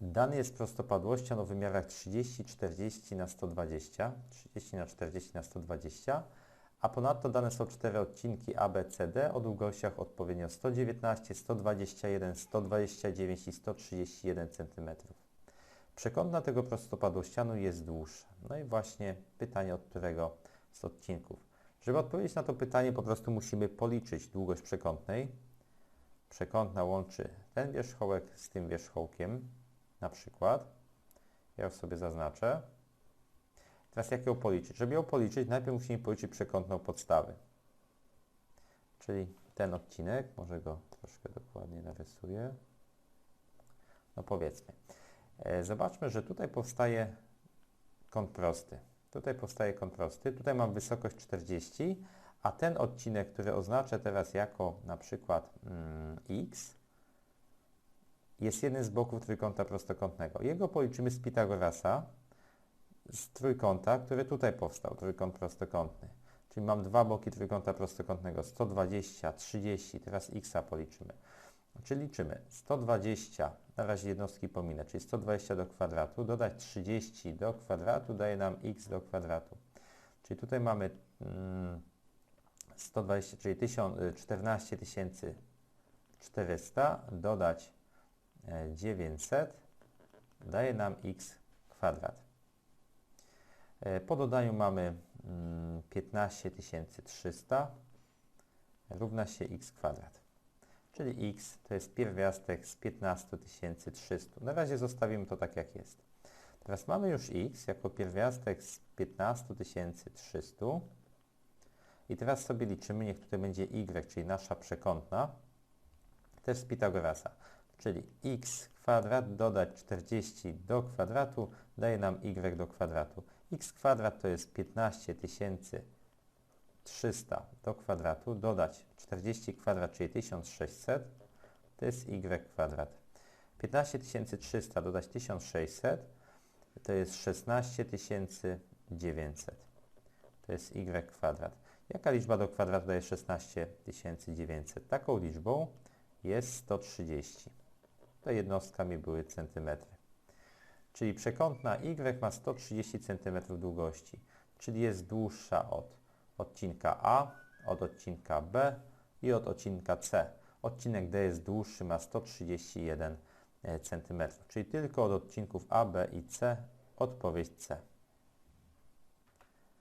Dany jest prostopadłością o wymiarach 30, 40 na 120, 30 na 40 na 120, a ponadto dane są cztery odcinki ABCD o długościach odpowiednio 119, 121, 129 i 131 cm. Przekątna tego prostopadłościanu jest dłuższa. No i właśnie pytanie, od którego z odcinków. Żeby odpowiedzieć na to pytanie, po prostu musimy policzyć długość przekątnej. Przekątna łączy ten wierzchołek z tym wierzchołkiem, na przykład. Ja już sobie zaznaczę. Teraz jak ją policzyć? Żeby ją policzyć, najpierw musimy policzyć przekątną podstawy. Czyli ten odcinek, może go troszkę dokładniej narysuję. No powiedzmy. E, Zobaczmy, że tutaj powstaje kąt prosty. Tutaj powstaje kąt prosty. Tutaj mam wysokość 40, a ten odcinek, który oznaczę teraz jako na przykład mm, x, jest jednym z boków trójkąta prostokątnego. Jego policzymy z Pitagorasa, z trójkąta, który tutaj powstał, trójkąt prostokątny. Czyli mam dwa boki trójkąta prostokątnego, 120, 30, teraz x policzymy. Czyli liczymy 120, na razie jednostki pominę, czyli 120 do kwadratu, dodać 30 do kwadratu daje nam x do kwadratu. Czyli tutaj mamy mm, 120, czyli 1000, y, 14 400, dodać 900 daje nam x kwadrat. E, Po dodaniu mamy mm, 15 300 równa się x kwadrat. Czyli x to jest pierwiastek z 15 300. Na razie zostawimy to tak jak jest. Teraz mamy już x jako pierwiastek z 15 300. I teraz sobie liczymy, niech tutaj będzie y, czyli nasza przekątna, też z Pitagorasa. Czyli x kwadrat dodać 40 do kwadratu daje nam y do kwadratu. x kwadrat to jest 15 300 do kwadratu, dodać 40 kwadrat, czyli 1600, to jest y kwadrat. 15 300 dodać 1600, to jest 16 900. To jest y kwadrat. Jaka liczba do kwadratu daje 16 900? Taką liczbą jest 130. To jednostkami były centymetry. Czyli przekątna y ma 130 cm długości, czyli jest dłuższa od odcinka A, od odcinka B i od odcinka C. Odcinek D jest dłuższy, ma 131 cm, czyli tylko od odcinków A, B i C odpowiedź C.